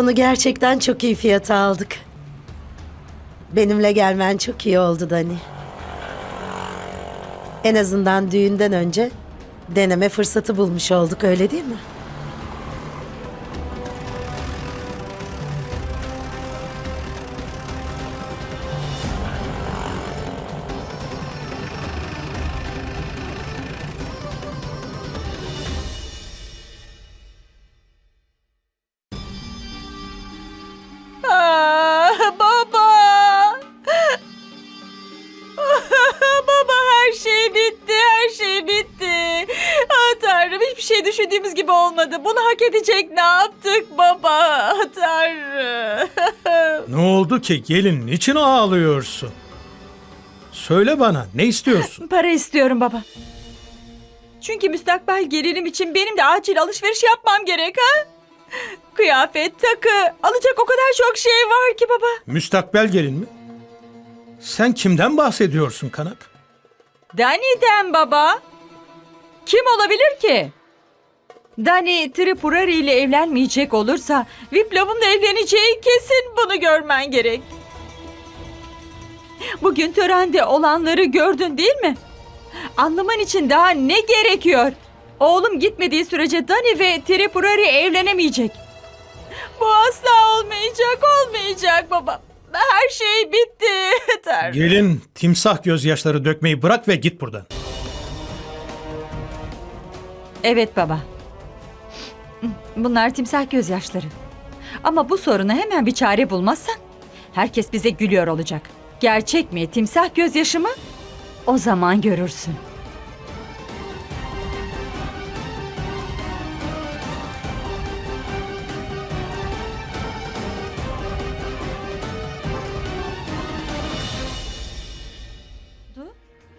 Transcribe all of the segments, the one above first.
Bunu gerçekten çok iyi fiyata aldık. Benimle gelmen çok iyi oldu Dani. En azından düğünden önce deneme fırsatı bulmuş olduk öyle değil mi? Edecek ne yaptık baba? Tanrım. Ne oldu ki gelin niçin ağlıyorsun? Söyle bana ne istiyorsun? Para istiyorum baba. Çünkü müstakbel gelinim için benim de acil alışveriş yapmam gerek ha? Kıyafet, takı, alacak o kadar çok şey var ki baba. Müstakbel gelin mi? Sen kimden bahsediyorsun Kanat? Dani'den baba. Kim olabilir ki? Dani Tripurari ile evlenmeyecek olursa Viplav'ın da evleneceği kesin bunu görmen gerek. Bugün törende olanları gördün değil mi? Anlaman için daha ne gerekiyor? Oğlum gitmediği sürece Dani ve Tripurari evlenemeyecek. Bu asla olmayacak, olmayacak baba. Her şey bitti. Tanrım. Gelin timsah gözyaşları dökmeyi bırak ve git buradan. Evet baba. Bunlar timsah gözyaşları. Ama bu soruna hemen bir çare bulmazsan herkes bize gülüyor olacak. Gerçek mi timsah gözyaşı mı? O zaman görürsün.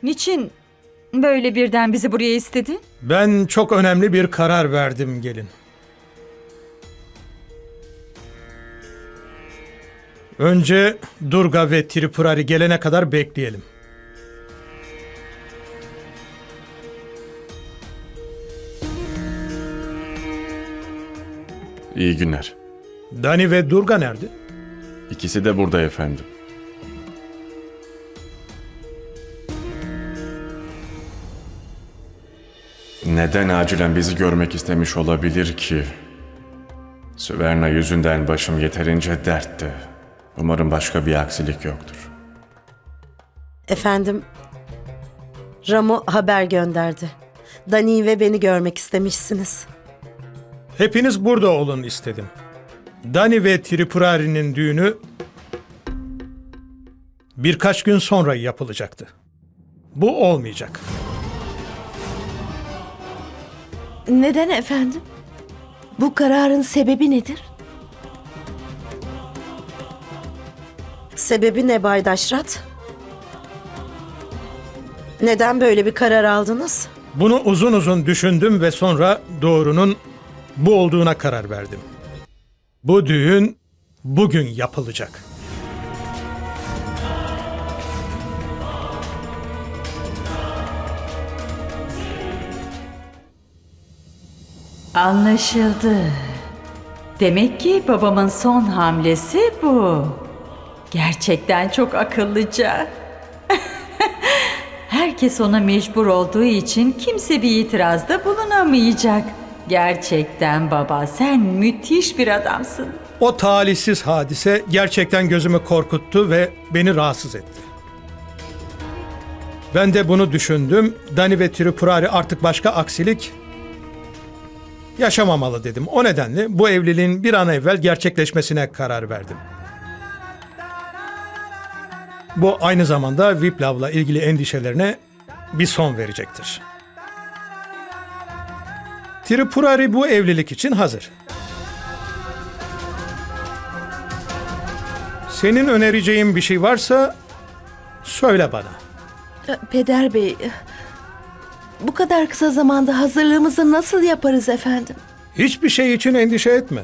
Niçin böyle birden bizi buraya istedin? Ben çok önemli bir karar verdim gelin. Önce Durga ve Tripurari gelene kadar bekleyelim. İyi günler. Dani ve Durga nerede? İkisi de burada efendim. Neden acilen bizi görmek istemiş olabilir ki? Süverna yüzünden başım yeterince dertte. Umarım başka bir aksilik yoktur. Efendim, Ramu haber gönderdi. Dani ve beni görmek istemişsiniz. Hepiniz burada olun istedim. Dani ve Tripurari'nin düğünü birkaç gün sonra yapılacaktı. Bu olmayacak. Neden efendim? Bu kararın sebebi nedir? Sebebi ne Bay Daşrat? Neden böyle bir karar aldınız? Bunu uzun uzun düşündüm ve sonra doğrunun bu olduğuna karar verdim. Bu düğün bugün yapılacak. Anlaşıldı. Demek ki babamın son hamlesi bu. Gerçekten çok akıllıca. Herkes ona mecbur olduğu için kimse bir itirazda bulunamayacak. Gerçekten baba sen müthiş bir adamsın. O talihsiz hadise gerçekten gözümü korkuttu ve beni rahatsız etti. Ben de bunu düşündüm. Dani ve Tripurari artık başka aksilik yaşamamalı dedim. O nedenle bu evliliğin bir an evvel gerçekleşmesine karar verdim. Bu aynı zamanda Viplav'la ilgili endişelerine bir son verecektir. Tripurari bu evlilik için hazır. Senin önereceğin bir şey varsa söyle bana. E, Peder Bey, bu kadar kısa zamanda hazırlığımızı nasıl yaparız efendim? Hiçbir şey için endişe etme.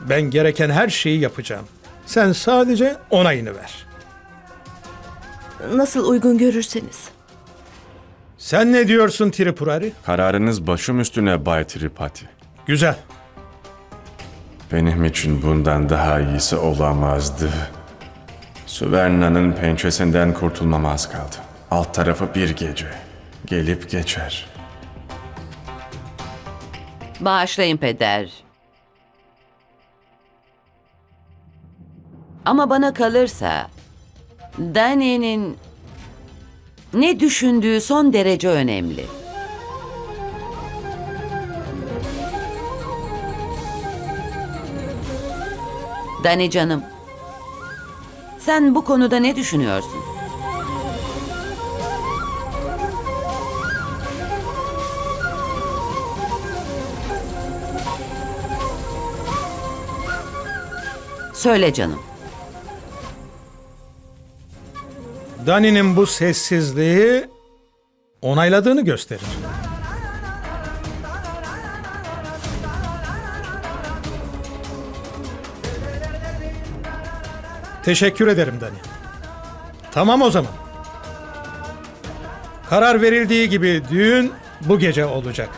Ben gereken her şeyi yapacağım. Sen sadece onayını ver. Nasıl uygun görürseniz. Sen ne diyorsun Tripurari? Kararınız başım üstüne Bay Tripati. Güzel. Benim için bundan daha iyisi olamazdı. Süverna'nın pençesinden kurtulmam az kaldı. Alt tarafı bir gece. Gelip geçer. Bağışlayın peder. Ama bana kalırsa Dani'nin ne düşündüğü son derece önemli. Dani canım, sen bu konuda ne düşünüyorsun? Söyle canım. Dani'nin bu sessizliği onayladığını gösterir. Teşekkür ederim Dani. Tamam o zaman. Karar verildiği gibi düğün bu gece olacak.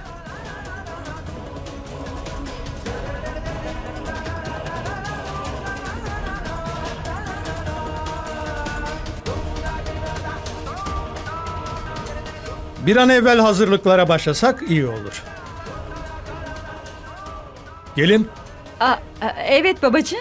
Bir an evvel hazırlıklara başlasak iyi olur. Gelin. Aa, a- evet babacığım.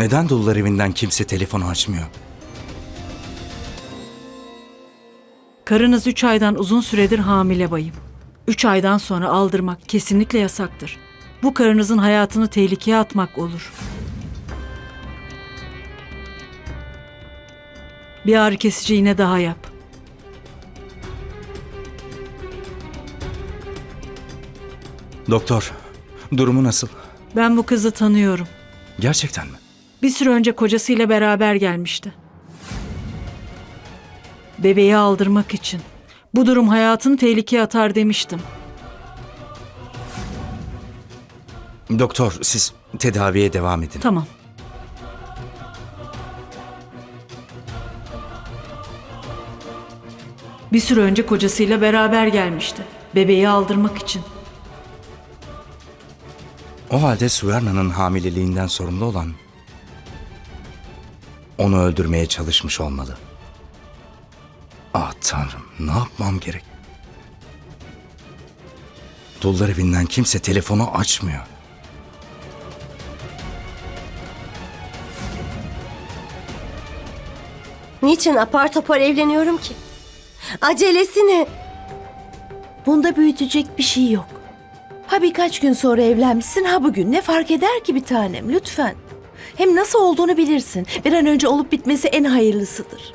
Neden dullar evinden kimse telefonu açmıyor? Karınız 3 aydan uzun süredir hamile bayım. 3 aydan sonra aldırmak kesinlikle yasaktır. Bu karınızın hayatını tehlikeye atmak olur. Bir ağrı kesici iğne daha yap. Doktor, durumu nasıl? Ben bu kızı tanıyorum. Gerçekten mi? Bir süre önce kocasıyla beraber gelmişti. Bebeği aldırmak için. Bu durum hayatını tehlikeye atar demiştim. Doktor, siz tedaviye devam edin. Tamam. Bir süre önce kocasıyla beraber gelmişti. Bebeği aldırmak için. O halde Suverna'nın hamileliğinden sorumlu olan onu öldürmeye çalışmış olmalı. Ah tanrım, ne yapmam gerek? Dullar evinden kimse telefonu açmıyor. Niçin apar topar evleniyorum ki? Acelesi ne? Bunda büyütecek bir şey yok. Ha birkaç gün sonra evlenmişsin ha bugün ne fark eder ki bir tanem lütfen. Hem nasıl olduğunu bilirsin. Bir an önce olup bitmesi en hayırlısıdır.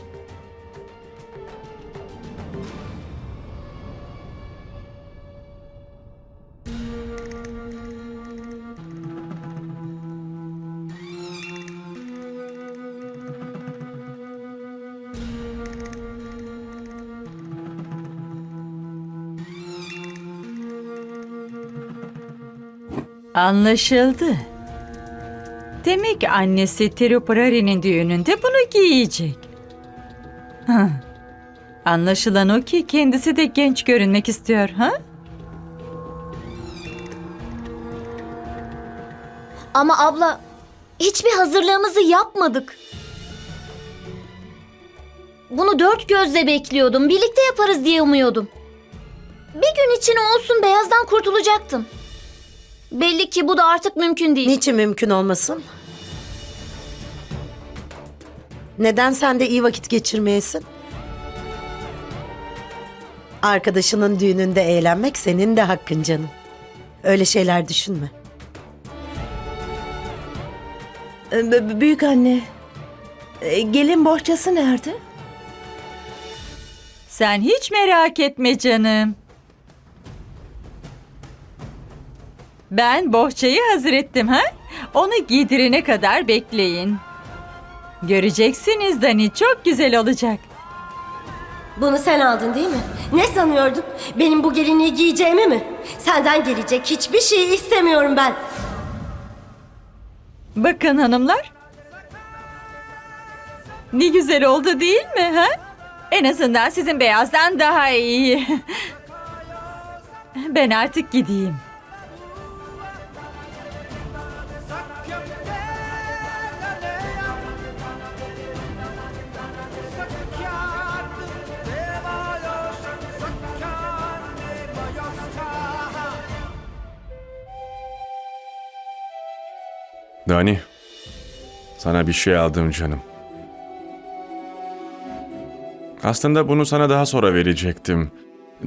Anlaşıldı. Demek annesi Tirupurari'nin düğününde bunu giyecek. Hah. Anlaşılan o ki kendisi de genç görünmek istiyor, ha? Ama abla hiçbir hazırlığımızı yapmadık. Bunu dört gözle bekliyordum. Birlikte yaparız diye umuyordum. Bir gün için olsun beyazdan kurtulacaktım. Belli ki bu da artık mümkün değil. Niçin mümkün olmasın? Neden sen de iyi vakit geçirmeyesin? Arkadaşının düğününde eğlenmek senin de hakkın canım. Öyle şeyler düşünme. Ee, büyük anne. e, Gelin bohçası nerede? Sen hiç merak etme canım. Ben bohçayı hazır ettim ha? Onu giydirene kadar bekleyin. Göreceksiniz Dani çok güzel olacak. Bunu sen aldın değil mi? Ne sanıyordun? Benim bu gelinliği giyeceğimi mi? Senden gelecek hiçbir şey istemiyorum ben. Bakın hanımlar. Ne güzel oldu değil mi? Ha? En azından sizin beyazdan daha iyi. Ben artık gideyim. Dani, sana bir şey aldım canım. Aslında bunu sana daha sonra verecektim.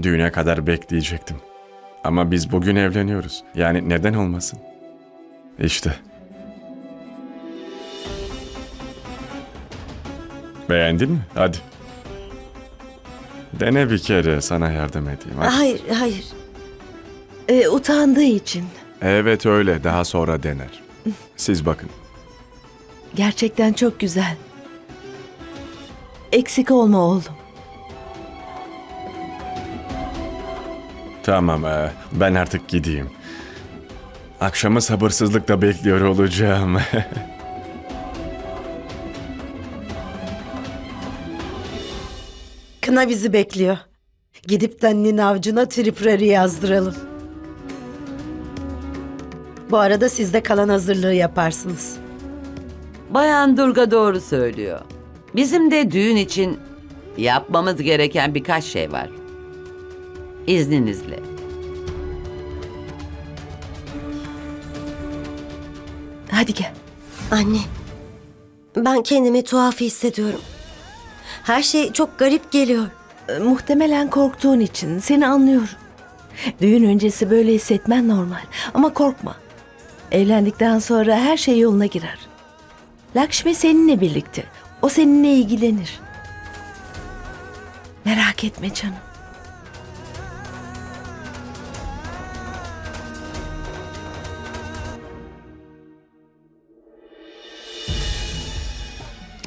Düğüne kadar bekleyecektim. Ama biz bugün evleniyoruz. Yani neden olmasın? İşte. Beğendin mi? Hadi. Dene bir kere sana yardım edeyim. Hadi. Hayır, hayır. Ee, utandığı için. Evet öyle. Daha sonra dener. Siz bakın. Gerçekten çok güzel. Eksik olma oğlum. Tamam, e, ben artık gideyim. Akşamı sabırsızlıkla bekliyor olacağım. Kına bizi bekliyor. Gidip Dani'nin avcuna Tripurari yazdıralım. Bu arada siz de kalan hazırlığı yaparsınız. Bayan Durga doğru söylüyor. Bizim de düğün için yapmamız gereken birkaç şey var. İzninizle. Hadi gel. Anne, ben kendimi tuhaf hissediyorum. Her şey çok garip geliyor. Ee, muhtemelen korktuğun için seni anlıyorum. Düğün öncesi böyle hissetmen normal. Ama korkma. Evlendikten sonra her şey yoluna girer. Lakşmi seninle birlikte. O seninle ilgilenir. Merak etme canım.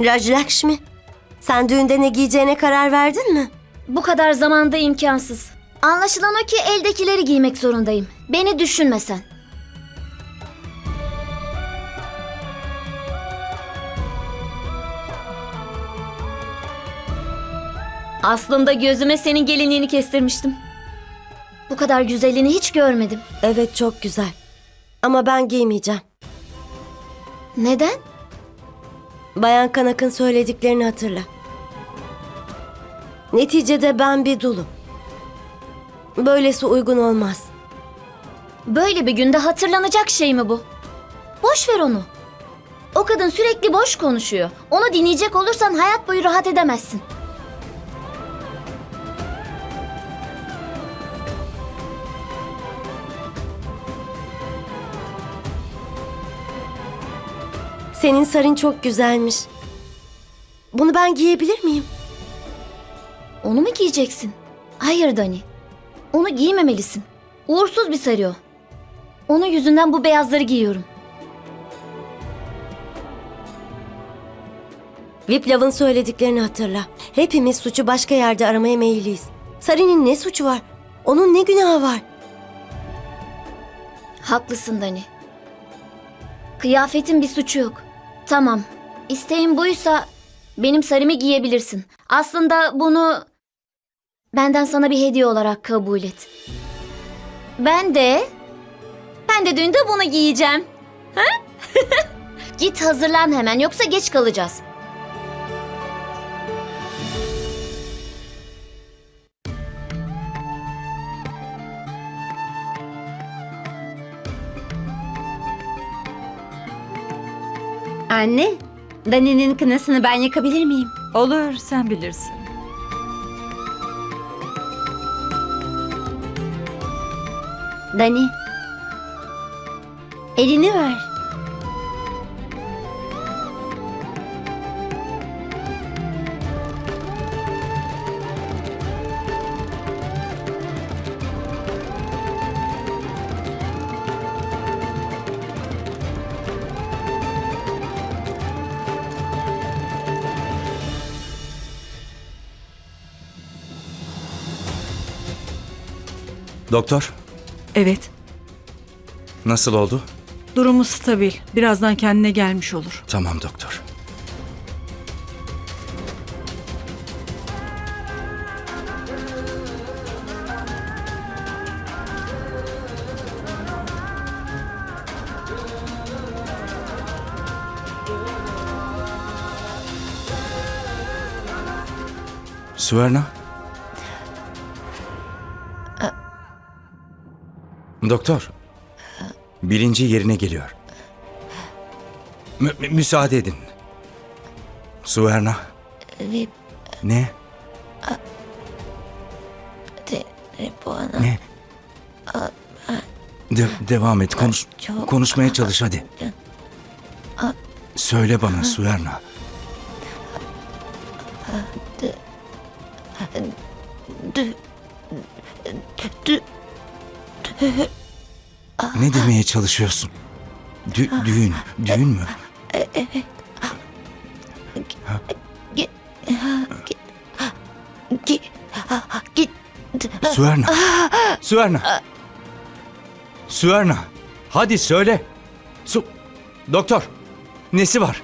Rajlakshmi, sen düğünde ne giyeceğine karar verdin mi? Bu kadar zamanda imkansız. Anlaşılan o ki eldekileri giymek zorundayım. Beni düşünme sen. Aslında gözüme senin gelinliğini kestirmiştim. Bu kadar güzelini hiç görmedim. Evet çok güzel. Ama ben giymeyeceğim. Neden? Bayan Kanak'ın söylediklerini hatırla. Neticede ben bir dulum. Böylesi uygun olmaz. Böyle bir günde hatırlanacak şey mi bu? Boş ver onu. O kadın sürekli boş konuşuyor. Onu dinleyecek olursan hayat boyu rahat edemezsin. Senin sarın çok güzelmiş. Bunu ben giyebilir miyim? Onu mu giyeceksin? Hayır Dani. Onu giymemelisin. Uğursuz bir sarı o. Onun yüzünden bu beyazları giyiyorum. Viplav'ın söylediklerini hatırla. Hepimiz suçu başka yerde aramaya meyilliyiz. Sarin'in ne suçu var? Onun ne günahı var? Haklısın Dani. Kıyafetin bir suçu yok. Tamam. İsteğin buysa benim sarımı giyebilirsin. Aslında bunu benden sana bir hediye olarak kabul et. Ben de ben de düğünde bunu giyeceğim. Ha? Git hazırlan hemen yoksa geç kalacağız. Anne, Dani'nin kınasını ben yakabilir miyim? Olur sen bilirsin. Dani. Elini ver. Doktor, Evet, nasıl oldu? durumu stabil. Birazdan kendine gelmiş olur. Tamam doktor. Suverna? Doktor, bilinci yerine geliyor. Mü- mü- müsaade edin. Suverna. Rip, Ne? de, Ripuana. Ne? De- devam et. Konuş konuşmaya çalış hadi. Söyle bana Suverna. Ne demeye çalışıyorsun? Dü- düğün. Düğün mü? git, git, git. Suverna. Suverna. Suverna. Hadi söyle. Su... Doktor. Nesi var?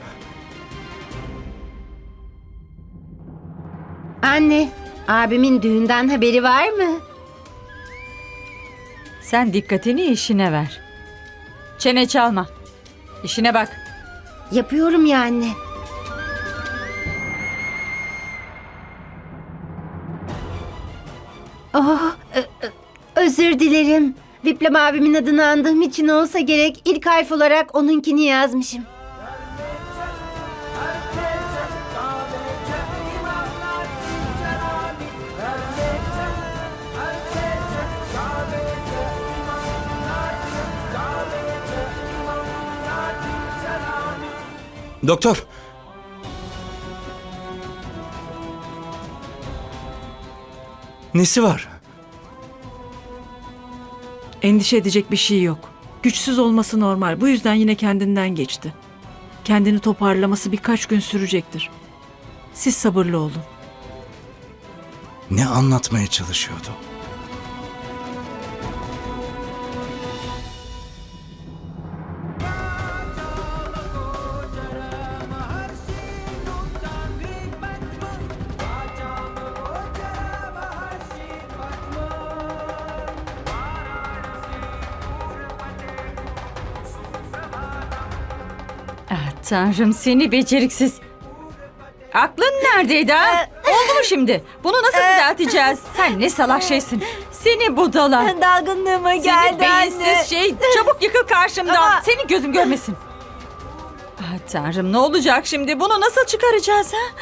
Anne, abimin düğünden haberi var mı? Sen dikkatini işine ver. Çene çalma. İşine bak. Yapıyorum ya anne. Oh, özür dilerim. Viplem abimin adını andığım için olsa gerek ilk harf olarak onunkini yazmışım. Doktor. Nesi var? Endişe edecek bir şey yok. Güçsüz olması normal. Bu yüzden yine kendinden geçti. Kendini toparlaması birkaç gün sürecektir. Siz sabırlı olun. Ne anlatmaya çalışıyordu? Tanrım seni beceriksiz. Aklın neredeydi ha? Oldu mu şimdi? Bunu nasıl düzelteceğiz? Sen ne salak şeysin. Seni budala. Dalgınlığıma Seni beyinsiz şey. Çabuk yıkıl karşımdan. Ama- Seni gözüm görmesin. Ah, tanrım ne olacak şimdi? Bunu nasıl çıkaracağız ha?